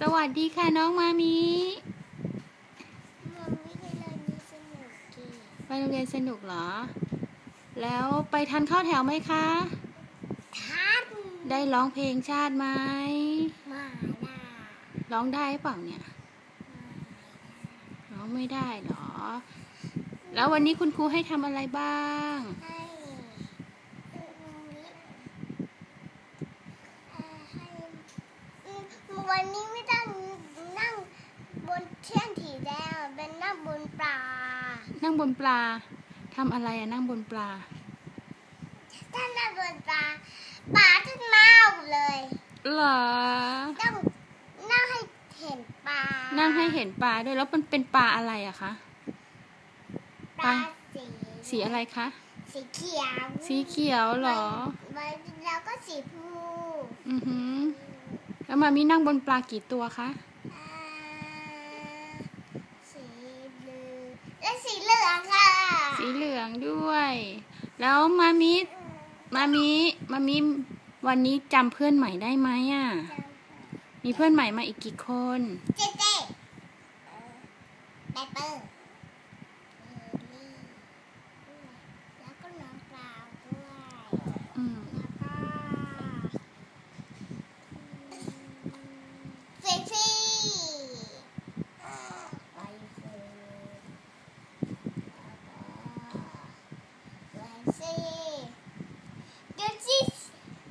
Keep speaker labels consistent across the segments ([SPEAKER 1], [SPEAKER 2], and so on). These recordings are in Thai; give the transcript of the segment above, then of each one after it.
[SPEAKER 1] สวัสดีค่ะน้องมามี
[SPEAKER 2] มันวิทยาลัยนี้สนุกดี
[SPEAKER 1] ไปโรงเรียนสนุกเหรอ แล้วไปทันเข้าแถวไหมคะ
[SPEAKER 2] ทัน
[SPEAKER 1] ได้ร้องเพลงชาติไหม
[SPEAKER 2] มาล่า
[SPEAKER 1] ร้องได้เปล่าเนี่ยร้องไม่ได้เหรอ แล้ววันนี้คุณครูให้ทำอะไรบ้าง
[SPEAKER 2] ให้เอ่อให้อืมวันนี้ไม่ต้องนั่งบ นเทียนถีแดงเป็นนั่งบนปลา
[SPEAKER 1] นั่งบนปลาทำอะไรอะนั่งบนปลา
[SPEAKER 2] ถ้านั่งบนปลาปลาจะเน่าเลย
[SPEAKER 1] เหรอ
[SPEAKER 2] ต้องนั่งให้เห็นปลา
[SPEAKER 1] นั่งให้เห็นปลาด้วยแล้วมันเป็นปลาอะไรอะคะ
[SPEAKER 2] ปลาสี
[SPEAKER 1] สีอะไรคะ
[SPEAKER 2] สีเขียว
[SPEAKER 1] สีเขียวเหรอ
[SPEAKER 2] มันแล้วก็สีพู
[SPEAKER 1] อือหือแล้วมามีนั่งบนปลากี่ตัวคะ
[SPEAKER 2] อ่าสีเหลืองและสีเหลืองค่ะ
[SPEAKER 1] สีเหลืองด้วย แล้วมามิมามิมามิวันนี้จำเพื่อนใหม่ได้ไหมอะ มีเพื่อนใหม่มาอีกกี่คน
[SPEAKER 2] เจ๊เจ๊เปเปอร์เอลี่แล้วก็น้องเปล่าด้วย
[SPEAKER 1] อืม
[SPEAKER 2] แล้วก็เฟฟี่ใบเฟิร์นแล้วก็เวซี่เกรซี่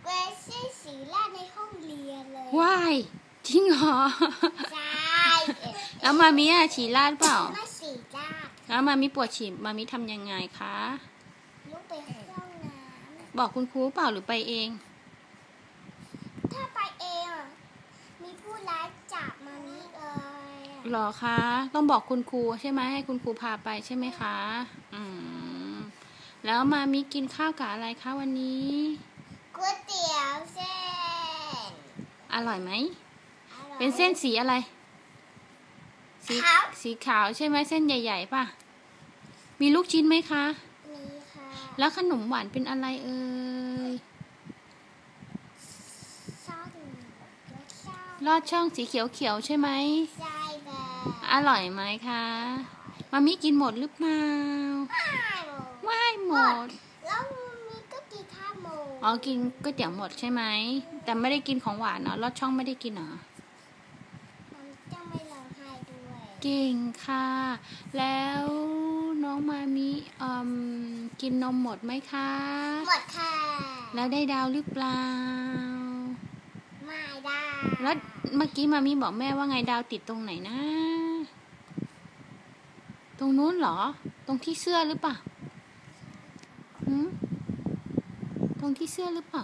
[SPEAKER 2] เกรซี่สีแรกในห้องเรียนเลย
[SPEAKER 1] ว้าย จริงเหรอ
[SPEAKER 2] ใช่
[SPEAKER 1] แล้วมามิอะฉี่ราดเปล่า
[SPEAKER 2] ไม่สีจ้าด
[SPEAKER 1] แล้วมามิปวดฉี่มามิทำยังไงคะ
[SPEAKER 2] ลุกไปห้องน้
[SPEAKER 1] บอกคุณครูเปล่าหรือไปเองำ
[SPEAKER 2] ถ้าไปเองอะมีผู้ร้ายจับมานี้เลยอะ
[SPEAKER 1] หรอคะ ต้องบอกคุณครูใช่ไหมให้คุณครูพาไปใช่ไหมคะ อืม แล้วมามิกินข้าวกับอะไรคะวันนี้
[SPEAKER 2] ก๋วยเตี๋ยวเส้น
[SPEAKER 1] อร่อยไหม
[SPEAKER 2] อร่อย
[SPEAKER 1] เป็นเส้นสีอะไร สี
[SPEAKER 2] ขาว
[SPEAKER 1] สีขาวใช่ไหมเส้นใหญ่ ๆ ป่ะ มีลูกชิ้นไหมคะ
[SPEAKER 2] นี่ค่ะ
[SPEAKER 1] แล้วขนมหวานเป็นอะไรเอ่ย
[SPEAKER 2] ซ่อนรสชาติ
[SPEAKER 1] ลอดช่องสีเขียวๆใช่ไหม
[SPEAKER 2] ใช่แบบ
[SPEAKER 1] อร่อยไหมคะมามิกินหมดหรือเปล่า
[SPEAKER 2] ว้าว
[SPEAKER 1] ไม่หมด
[SPEAKER 2] แล้วมีก็กินข้าวหมู
[SPEAKER 1] อ๋อ กินก๋วยเตี๋ยวหมดใช่ไหม แต่ไม่ได้กินของหวานเนาะลอดช่องไม่ได้กินเหรอ
[SPEAKER 2] มันจะไม่ร้องไห้ด้วย
[SPEAKER 1] เก่งค่ะ แล้วน้องมามิอืมกินนมหมดไหมคะ
[SPEAKER 2] หมดค่ะ
[SPEAKER 1] แล้วได้ดาวหรือเปล่า
[SPEAKER 2] ไม่ได้
[SPEAKER 1] แล้วเมื่อกี้มามีบอกแม่ว่าไงดาวติดตรงไหนนะ ตรงนู้นเหรอ ตรงที่เสื้อหรือเปล่าหืมตรงที่เสื้อหรือเปล่า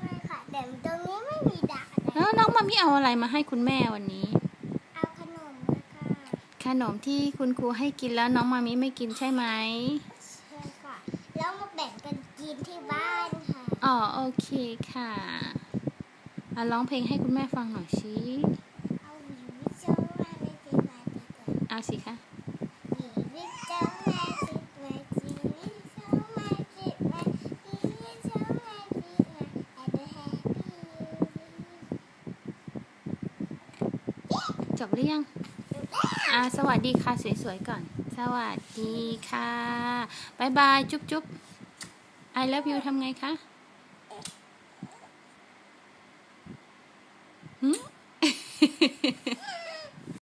[SPEAKER 2] ใช่ค่ะแต่ตรงนี้ไม่มีด่า
[SPEAKER 1] แล้วน้องมามีเอาอะไรมาให้คุณแม่วันนี้
[SPEAKER 2] เอาขนมนะคะ
[SPEAKER 1] ขนมที่คุณครูให้กินแล้วน้องมามีไม่กินใช่ไหม
[SPEAKER 2] ใช่ค่ะ แล้วมาแบ่งกันกินที่บ้านค่ะ
[SPEAKER 1] อ๋อโอเคค่ะอะร้องเพลงให้คุณแม่ฟังหน่อยสิ
[SPEAKER 2] เอาหวีวิจารมาไม่ติดมาติดกัน
[SPEAKER 1] เอาสิคะ
[SPEAKER 2] หวีวิจารมาติดมาจีวิจารมาติดมาจีวิจารมาติดมา I do happy
[SPEAKER 1] จบหรือยัง อ่าสวัสดีค่ะสวยๆก่อน สวัสดีค่ะบายบายจุ๊บจุ๊บ I love you ทำไงคะ